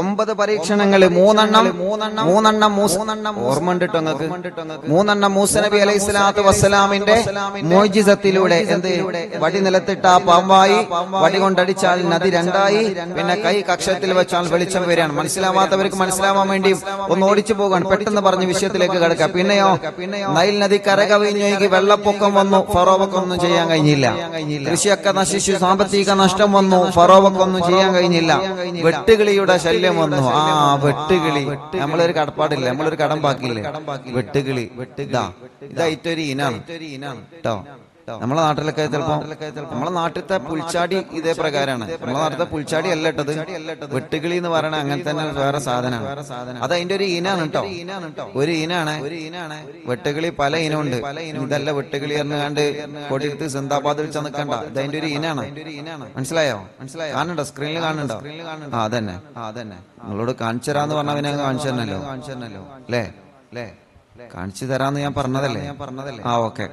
ഒമ്പത് പരീക്ഷണങ്ങൾ മൂന്നെണ്ണം മൂന്നെണ്ണം മൂന്നെണ്ണം ഓർമ്മ ഉണ്ട് ട്ടോ നിങ്ങൾക്ക് മൂന്നെണ്ണം മൂസ നബി അലൈഹി സ്വലാത്തു വസ്സലാമിന്റെ മോജിസത്തിലൂടെ എന്ത് വടി നിലത്തിട്ട ആ പാമ്പായി വടി കൊണ്ടടിച്ചാൽ നദി രണ്ടായി. പിന്നെ കൈ കക്ഷത്തിൽ വെച്ചാൽ വെളിച്ചം വരികയാണ്. മനസ്സിലാവാത്തവർക്ക് മനസ്സിലാവാൻ വേണ്ടി ഒന്ന് ഓടിച്ചു പോകാൻ പെട്ടെന്ന് പറഞ്ഞ വിഷയത്തിലേക്ക് കിടക്കാം പിന്നെയോ നൈൽ നദി കരകവിഞ്ഞൊഴുകി വെള്ളപ്പൊക്കം വന്നു. ഫറോവക്കൊന്നും ചെയ്യാൻ കഴിഞ്ഞില്ല. കൃഷിയൊക്കെ നശിച്ചു. സാമ്പത്തിക നഷ്ടം വന്നു. ഫറോവക്കൊന്നും ചെയ്യാൻ കഴിഞ്ഞില്ല. വെട്ടുകിളിയുടെ ശല്യം വന്നു. ആ വെട്ടുകിളി. നമ്മളൊരു കടപ്പാടില്ല? നമ്മളൊരു കടം ബാക്കിയില്ലേ വെട്ടുകിളി. വെട്ടുകിളി. ഇതായിട്ടൊരു ഇനാണ് കേട്ടോ നമ്മളെ നാട്ടിലൊക്കെ ചിലപ്പോ നമ്മളെ നാട്ടിലത്തെ പുൽച്ചാടി ഇതേ പ്രകാരമാണ്. നമ്മളെ നാട്ടിലത്തെ പുൽച്ചാടി അല്ല ഇട്ടത്. വെട്ടുകിളി എന്ന് പറയണ അങ്ങനെ തന്നെ വേറെ സാധനമാണ്. അത് അതിന്റെ ഒരു ഇനാണ് കേട്ടോ. ഒരു ഇനാണ് വെട്ടുകിളി പല ഇനമുണ്ട് ഇതല്ല വെട്ടുകിളി പറഞ്ഞാണ്ട് കൊടിയെടുത്ത് സിന്ദാബാദിൽ വെച്ച് നിൽക്കണ്ട ഇത് അതിന്റെ ഒരു ഇനാണ്. മനസ്സിലായോ? മനസ്സിലായോ? കാണുന്നുണ്ടോ? സ്ക്രീനിൽ കാണണ്ടോ ആ അതന്നെ. ആ അതന്നെ. നിങ്ങളോട് കാണിച്ചു തരാന്ന് പറഞ്ഞാൽ പിന്നെ കാണിച്ചു തരണല്ലോ. കാണിച്ചു തരണല്ലോ. അല്ലേ? അല്ലേ? കാണിച്ചു തരാന്ന് ഞാൻ പറഞ്ഞതല്ലേ? ഞാൻ പറഞ്ഞതല്ലേ? ആ ഓക്കെ.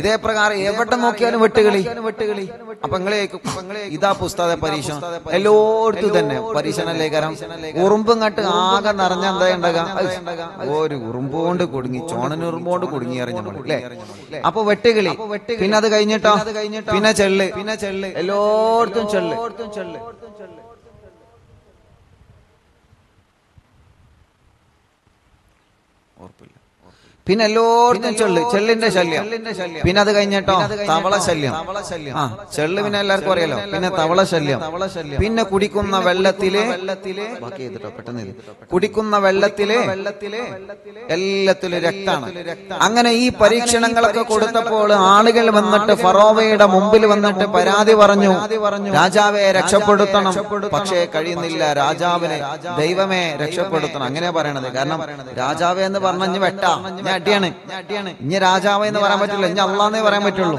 ഇതേ പ്രകാരം എവിടെ നോക്കിയാലും വെട്ടുകളി. വെട്ടുകളി. അപ്പൊ ഇതാ പുസ്തക പരീക്ഷ എല്ലായിടത്തും തന്നെ. പരീക്ഷണ ലേഖനം ഉറുമ്പും കട്ട് ആകെ നിറഞ്ഞ എന്താ ഉണ്ടാകുക ഒരു ഉറുമ്പ് കൊണ്ട് കുടുങ്ങി ചോണന് ഉറുമ്പ് കൊണ്ട് കുടുങ്ങി അറിഞ്ഞു അല്ലേ? അപ്പൊ വെട്ടുകളി. പിന്നെ അത് കഴിഞ്ഞിട്ടോ? പിന്നെ ചെള്ള്. പിന്നെ ചെള്ള്. എല്ലായിടത്തും ചെള്ള്. ചെള്ള്. പിന്നെ എല്ലായിടത്തും ചെള്ള് ചെള്ളിന്റെ ശല്യം. പിന്നെ അത് കഴിഞ്ഞിട്ടോ തവള ശല്യം. ആ ചെള്ള് പിന്നെ എല്ലാവർക്കും അറിയാലോ. പിന്നെ തവള ശല്യം. പിന്നെ കുടിക്കുന്ന വെള്ളത്തിലെ ബാക്കി ചെയ്തിട്ടോ പെട്ടെന്ന് കുടിക്കുന്ന വെള്ളത്തിലെ എല്ലാത്തിലും രക്തമാണ്. അങ്ങനെ ഈ പരീക്ഷണങ്ങളൊക്കെ കൊടുത്തപ്പോൾ ആളുകൾ വന്നിട്ട് ഫറോവയുടെ മുമ്പിൽ വന്നിട്ട് പരാതി പറഞ്ഞു. രാജാവെ രക്ഷപ്പെടുത്തണം. പക്ഷേ കഴിയുന്നില്ല. രാജാവിനെ ദൈവമേ രക്ഷപ്പെടുത്തണം. അങ്ങനെ പറയണത്. കാരണം രാജാവേ എന്ന് പറഞ്ഞു വെട്ട. ഞാൻ അടിയാണ് ഇനി രാജാവ് എന്ന് പറയാൻ പറ്റില്ല. ഇനി അള്ളാന്നേ പറയാൻ പറ്റുള്ളൂ.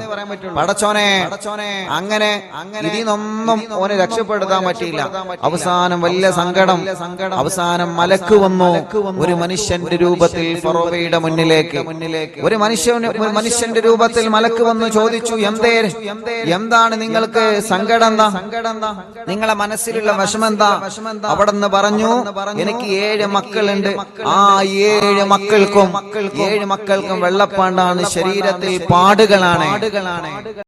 പടച്ചോനെ അങ്ങനെ ഇതിനൊന്നും ഓനെ രക്ഷപ്പെടുത്താൻ പറ്റിയില്ല. അവസാനം വലിയ സങ്കടം അവസാനം മലക്ക് വന്നു. ഒരു മനുഷ്യന്റെ രൂപത്തിൽ ഫറോവയുടെ മുന്നിലേക്ക്. ഒരു മനുഷ്യൻ മനുഷ്യന്റെ രൂപത്തിൽ മലക്ക് വന്നു ചോദിച്ചു എന്തേ? എന്താണ് നിങ്ങൾക്ക് സങ്കടം എന്താ? നിങ്ങളെ മനസ്സിലുള്ള വിഷമം എന്താ? അവിടെ നിന്ന് പറഞ്ഞു എനിക്ക് ഏഴ് മക്കളുണ്ട്. ആ ഏഴ് മക്കൾക്കും ഏഴ് മക്കൾക്കും വെള്ളപ്പാണ്ടാണ് ശരീരത്തിൽ പാടുകളാണ്.